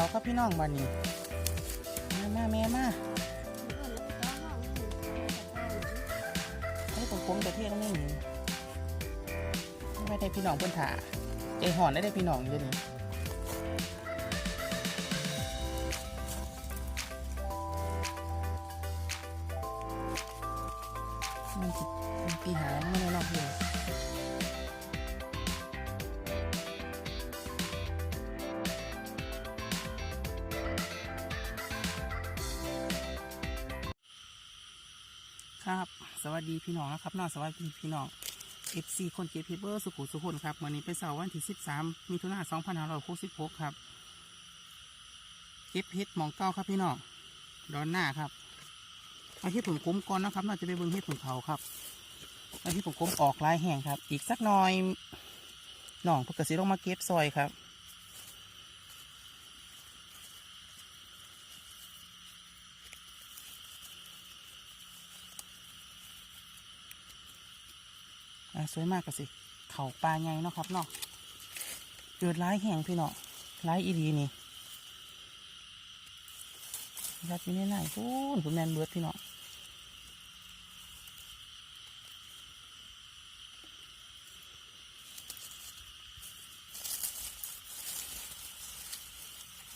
เขาครับพี่น้องมานนี้มามาแม่มาให้ผมผมแต่เที่ยงนี่ไม่ได้พี่น้องเพิ่นถ่าใจห่อนได้ได้พี่น้องเยอะนี่ ครับ สวัสดีพี่น้องนะครับน้องสวัสดีพี่น้อง FC คนเก็บเพเบอร์สุขุสุขุนครับวันนี้เป็นเสาร์วันที่13มิถุนายน2566ครับ เก็บเพชรหมองเก้าครับพี่น้องดอนหน้าครับเอาที่ผมคุ้มก่อนนะครับน่าจะไปเบิ้งเฮ็ดผงเขาครับเอาที่ผมคุ้มออกลายแห้งครับ อีกสักหน่อยน้องเพนกระสีลงมาเก็บซอยครับ สวยมากกันสิ เขาปลาใหญ่เนาะครับเนาะเกิดร้ายแห่งพี่เนาะร้ายอีดีนี่รัดอยู่ในไหนพูนผมแมนเบิร์ดพี่เนาะ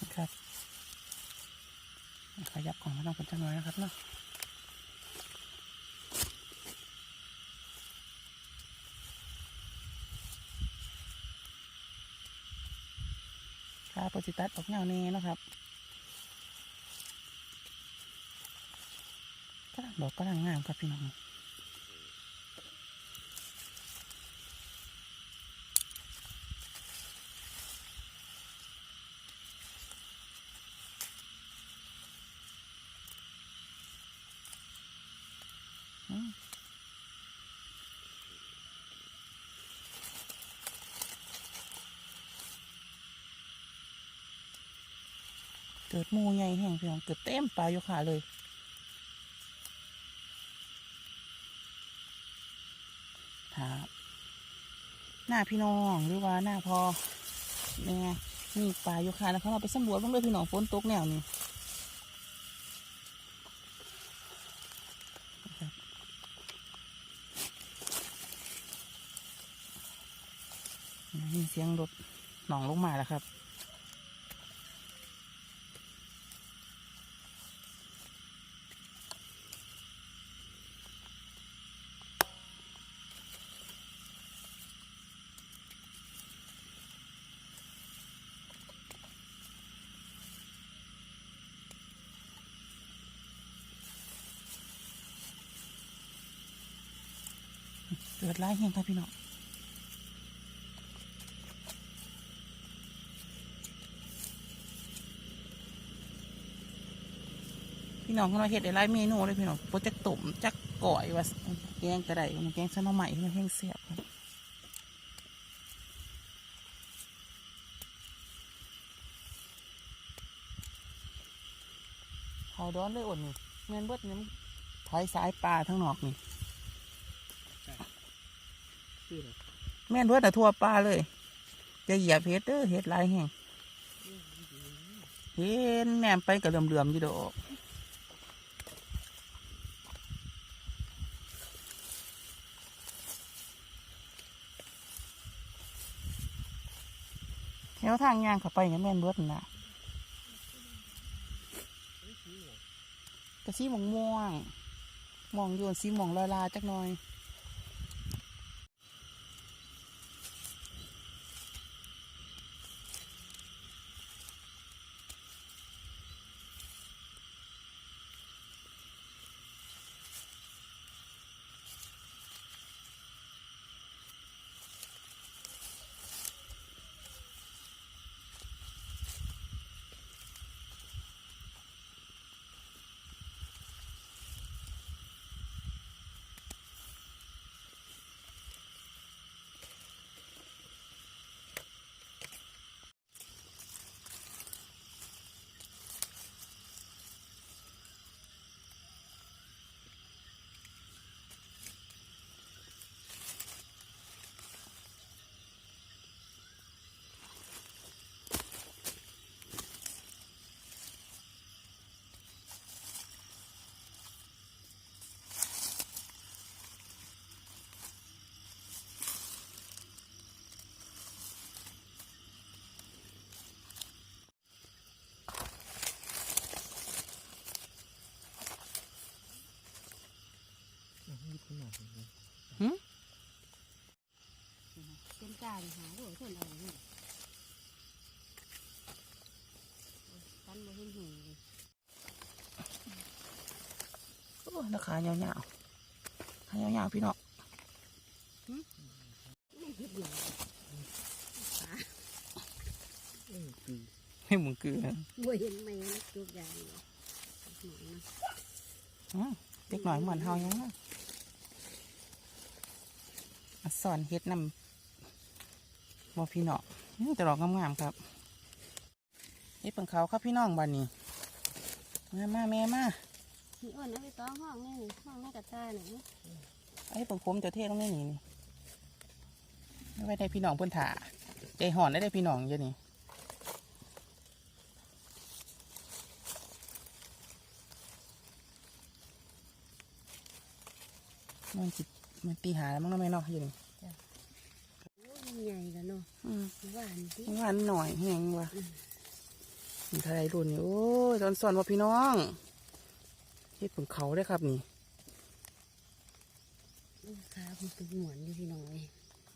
นะครับขยับของมาต้องเป็นจังน้อยนะครับเนาะ ค่ะโปรจิตัดออกเงาแน่นะครับกำลังดอกกำลังงามครับพี่น้อง เกิดมูใหญ่แห้งพี่น้องเกิดเต็มปลาอยู่ขาเลย ครับหน้าพี่น้องหรือว่าหน้าพอแม่มีปลาอยู่ขาแล้วเขาเราไปสำรวจบ้างเลยพี่น้องฝนตกแนวนี้นะครับมีเสียงรถหนองลงมาแล้วครับ เกิดร้ายแห้งครับพี่น้องพี่น้องของเราเห็ดได้หลายเมนูเลยพี่น้องโปรจักตุ่มจักก่อยว่าแกงกระไดมันแกงซะหน่อใหม่มันแห้งเสียบครับเขาดอนเลยอ่อนนี่เงินเบิดนี่ถอยสายปลาทั้งนอกนี่ แม่นเบิดแต่ทั่วปลาเลยจะเหยียบเห็ดเด้อเห็ดลายแห่งเห็นแนมไปกับเหลื่อมๆอยู่ดอกแถวทางย่างเข้าไปเนี่ยแม่นเบิดนั่นนะกระสีม่วงม่วงมองโยนสีม่วงลอยลาจักหน่อย หึเป็นการหาโดยคนเอาเนี่ยกันบ่เห็นหูเลยโอ้ราคายาวๆขายาวๆพี่น้องไม่เห็นเดียวให้มึงคือนะบ่เห็นไหมนะจุกอย่างเลยหน่อยนะอืมเด็กหน่อยเหมือนเฮายังนะ อะสอนเฮ็ดนำบอพี่น้องอื้อแต่ดอกงามๆครับเฮ็ดเพิ่งเขาครับพี่น้องบ้านนี้มามาแม่มานี่อ้วนเอาไปต้อห้องนี่ห้องในกระตายหน่อยไอ้เพิ่งคมจะเทลงในนี่นี่ไม่ไว้ได้พี่น้องเพิ่นถ่าใจห่อนได้ได้พี่น้องเยอะนี่มันจิ มันตีหาแล้วมั้งเนาะแม่เนาะอยู่นี่โอ้ยมันใหญ่แล้วเนาะอืมหวานดิหวานหน่อยแห้งว่ะมีทะเลรุ่นนี่โอ้ยตอนสอนว่าพี่น้องเฮ็ดผงเขาได้อครับนี่ลูกค้ามันเป็นหมวนอยู่พี่น้อย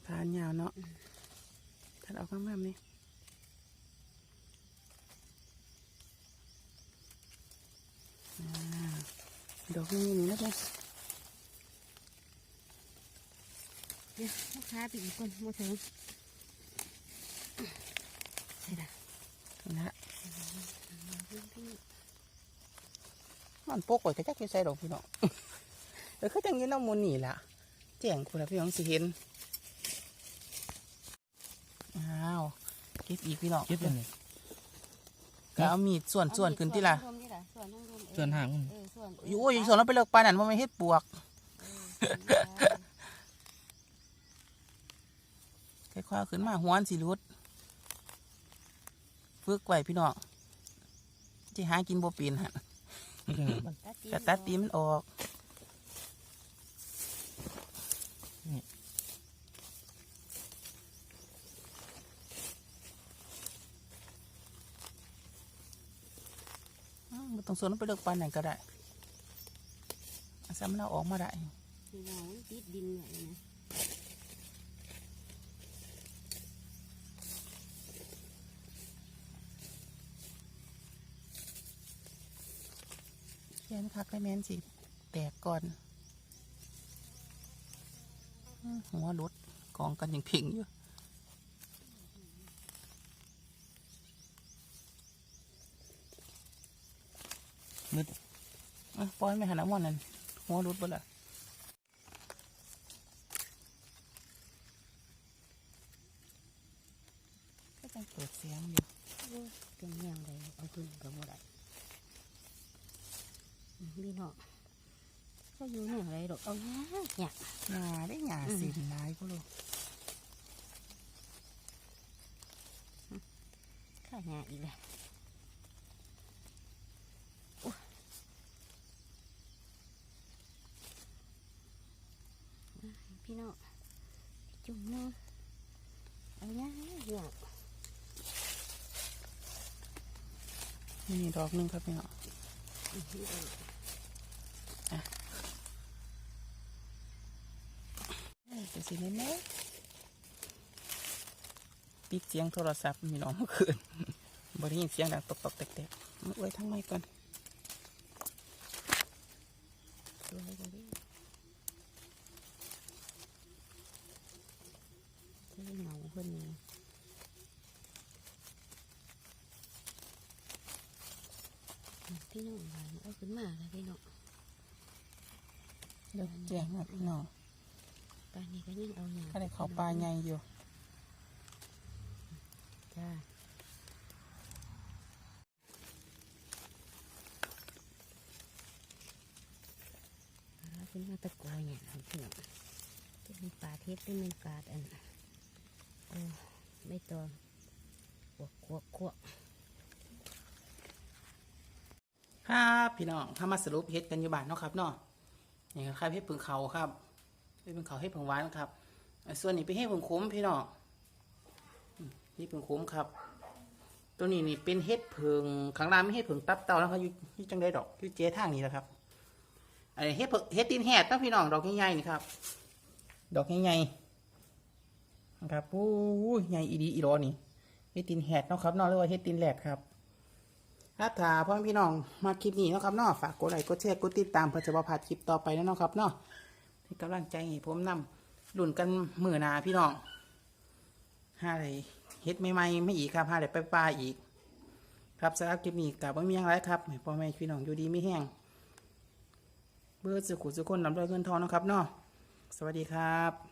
ทานยาวเนาะทัดเอางามๆนี่อ่าดอกนี้นี่นะจ๊ะ เดี๋ยวลูกค้าไปอีกคนมาถึงใช่ละนะฮะพี่มันโปกไว้ก็จักอยู่ใส่ดอกพี่น้องเออคือจังอยืนเอามูลนี่ล่ะแจ้งคุณพี่น้องสิเห็นอ้าวเก็บอีกพี่น้องเก็บยังไงก็เอามีดส่วนส่วนขึ้นที่ละส่วนที่ละส่วนทั้งรวมเออส่วนหางมันเออส่วนอยู่โอ้ยส่วนเราไปเลิกปลานั่นว่าไม่เฮ็ดปวก เออส่วนได้ ค่อยๆเอาขึ้นมาหัวอันสิรุดฝึกไว้พี่น้องที่หากินบ่เป็นฮะตัดตีนกระตัดตีมันออกอืมบ่ต้องส่วนเราไปเลิกปลานั่นก็ได้อาสามันเอาออกมาได้คือเราติดดินไว้นะเขียน คักได้แม่นสิ แตกก่อน หัวรถกองกันยังเพ่งอยู่มืดอะปล่อยไม่หันน้ำมันนั่นหัวรถบ่ละก็ต้องเปิดเสียงอยู่เป็นแนวใดเอาขึ้นกับบ่ได้ พี่น้องก็อยู่แนวใดดอกเอายากยากหนาได้หนาสินนายก็รู้ข้ายากอีกแล้วโอ้ยพี่น้องจุ่มมือเอายากยากนี่ดอกหนึงครับพี่น้องเอ้ยจะ สิเล่นไหมปิดเสียงโทรศัพท์มีน้องเมื่อคืนบริยินเสียงดังตกๆแตกๆมาไว้ทั้งไม้ก่อนสวยจังดิที่เหงาคนนี้พี่น้องหวานเอาขึ้นมาแล้วพี่น้องเดี๋ยวแจ้งหนะพี่น้อง ปลานี้ก็ยิ่งเอาอย่างก็ได้เขาปลาใหญ่อยู่จ้าเอาขึ้นมาตะโกนอย่างนั้นพี่น้องจะเป็นปลาเทศหรือเป็นปลาอันเออไม่ตองขวกขวกขวกครับพี่น้องถ้ามาสรุปเฮ็ดกันอยู่บ้านเนาะครับเนาะนี่ก็ครับเฮ็ดผึ่งเขาครับ เฮ็ดผึ่งเขาเฮ็ดผงหวานครับส่วนนี้เป็นเฮ็ดผงขมพี่น้องอืมเฮ็ดผึ่งขมครับ ตัวนี้นี่เป็นเฮ็ดผงข้างล่างไม่เฮ็ดผงตับเต่านะครับอยู่จังได้ดอกอยู่เจ๊ทางนี้แหละครับอันนี้เฮ็ดเผเฮ็ดตีนแหดเนาะพี่น้องดอกใหญ่ๆนี่ครับ ดอกใหญ่ๆนะครับโอ้ยใหญ่อีดีอีรอนี่เฮ็ดตีนแหดเนาะครับนาะเรียกว่าเฮ็ดตีนแหลดครับถ้าถาพ่อพี่น้องมาคลิปนี้เนาะครับนาะฝากกดไลค์กดแชร์กดติดตามเพื่อจะบ่พลาดคลิปต่อไปนะเนาะครับนาะ ให้กำลังใจให้ผมนำลุ่นกันมือนาพี่น้องห้าอะไรเฮ็ดไม่ไม่ไม่อีกครับห้าอะไรไปปลาอีก ครับสำหรับคลิปนี้กับว่มีอย่างไรครับพ่อแม่พี่น้องอยู่ดีไม่แห้งเบอร์สุขุสุคนนำด้วยเงินทองนะครับเนาะสวัสดีครับ